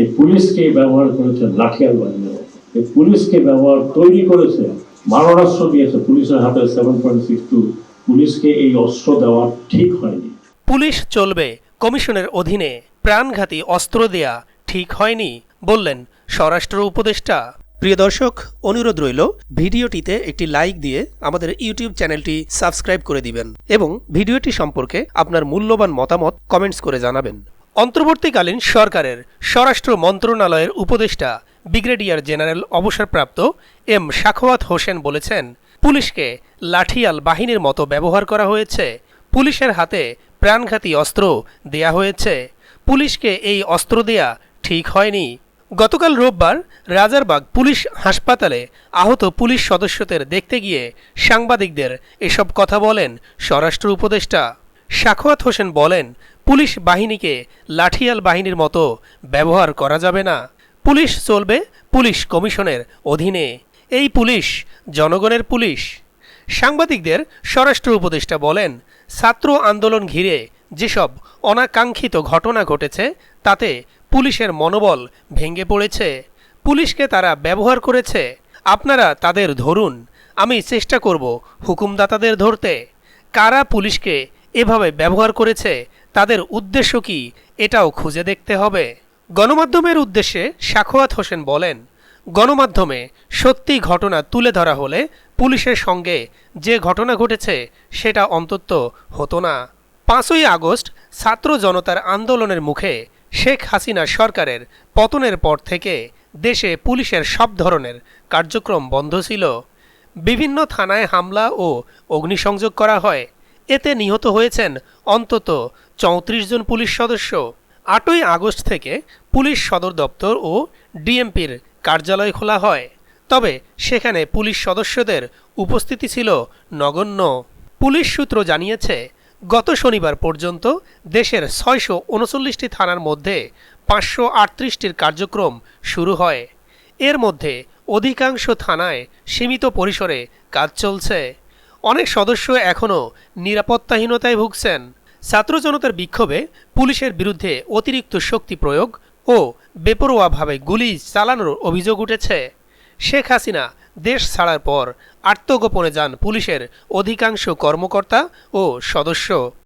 এই পুলিশকে ব্যবহার করেছে লাঠিয়াল বাহিনী এই পুলিশকে ব্যবহার তৈরি করেছে, মারণাস্ত্র দিয়েছে পুলিশের হাতে সেভেন পয়েন্ট সিক্স টু পুলিশকে এই অস্ত্র দেওয়া ঠিক হয়নি। পুলিশ চলবে কমিশনের অধীনে, প্রাণঘাতী অস্ত্র দেয়া ঠিক হয়নি, বললেন স্বরাষ্ট্র উপদেষ্টা। প্রিয় দর্শক, অনুরোধ রইল, ভিডিওটিতে একটি লাইক দিয়ে আমাদের ইউটিউব চ্যানেলটি সাবস্ক্রাইব করে দিবেন এবং ভিডিওটি সম্পর্কে আপনার মূল্যবান মতামত কমেন্টস করে জানাবেন। অন্তর্বর্তীকালীন সরকারের স্বরাষ্ট্র মন্ত্রণালয়ের উপদেষ্টা, ব্রিগেডিয়ার জেনারেল অবসরপ্রাপ্ত এম শাখওয়াত হোসেন বলেছেন, পুলিশকে লাঠিয়াল বাহিনীর মতো ব্যবহার করা হয়েছে। পুলিশের হাতে প্রাণঘাতী অস্ত্র দেয়া হয়েছে। পুলিশকে এই অস্ত্র দেয়া ঠিক হয়নি। গতকাল রোববার রাজারবাগ পুলিশ হাসপাতালে আহত পুলিশ সদস্যদের দেখতে গিয়ে সাংবাদিকদের এসব কথা বলেন স্বরাষ্ট্র উপদেষ্টা। শাখওয়াত হোসেন বলেন, পুলিশ বাহিনীকে লাঠিয়াল বাহিনীর মতো ব্যবহার করা যাবে না। পুলিশ চলবে পুলিশ কমিশনের অধীনে। এই পুলিশ জনগণের পুলিশ। সাংবাদিকদের স্বরাষ্ট্র উপদেষ্টা বলেন, ছাত্র আন্দোলন ঘিরে যেসব অনাকাঙ্ক্ষিত ঘটনা ঘটেছে, তাতে পুলিশের মনোবল ভেঙে পড়েছে। পুলিশকে তারা ব্যবহার করেছে। আপনারা তাদের ধরুন। আমি চেষ্টা করব হুকুমদাতাদের ধরতে। কারা পুলিশকে এভাবে ব্যবহার করেছে, তাদের উদ্দেশ্য কি এটাও খুঁজে দেখতে হবে। গণমাধ্যমের উদ্দেশ্যে সাখোয়াত হোসেন বলেন, গণমাধ্যমে সত্যি ঘটনা তুলে ধরা হলে পুলিশের সঙ্গে যে ঘটনা ঘটেছে সেটা অন্তত হতো না। পাঁচই আগস্ট ছাত্র জনতার আন্দোলনের মুখে শেখ হাসিনা সরকারের পতনের পর থেকে দেশে পুলিশের সব ধরনের কার্যক্রম বন্ধ ছিল। বিভিন্ন থানায় হামলা ও অগ্নিসংযোগ করা হয়। এতে নিহত হয়েছেন অন্তত চৌত্রিশ জন পুলিশ সদস্য। আটই আগস্ট থেকে পুলিশ সদর দপ্তর ও ডিএমপির কার্যালয় খোলা হয়। তবে সেখানে পুলিশ সদস্যদের উপস্থিতি ছিল নগণ্য। পুলিশ সূত্র জানিয়েছে, গত শনিবার পর্যন্ত দেশের ছয়শো উনচল্লিশটি থানার মধ্যে পাঁচশো আটত্রিশটির কার্যক্রম শুরু হয়। এর মধ্যে অধিকাংশ থানায় সীমিত পরিসরে কাজ চলছে। অনেক সদস্য এখনও নিরাপত্তাহীনতায় ভুগছেন। ছাত্র জনতার বিক্ষোভে পুলিশের বিরুদ্ধে অতিরিক্ত শক্তি প্রয়োগ ও বেপরোয়াভাবে গুলি চালানোর অভিযোগ উঠেছে। শেখ হাসিনা দেশ ছাড়ার পর আত্মগোপনে যান পুলিশের অধিকাংশ কর্মকর্তা ও সদস্য।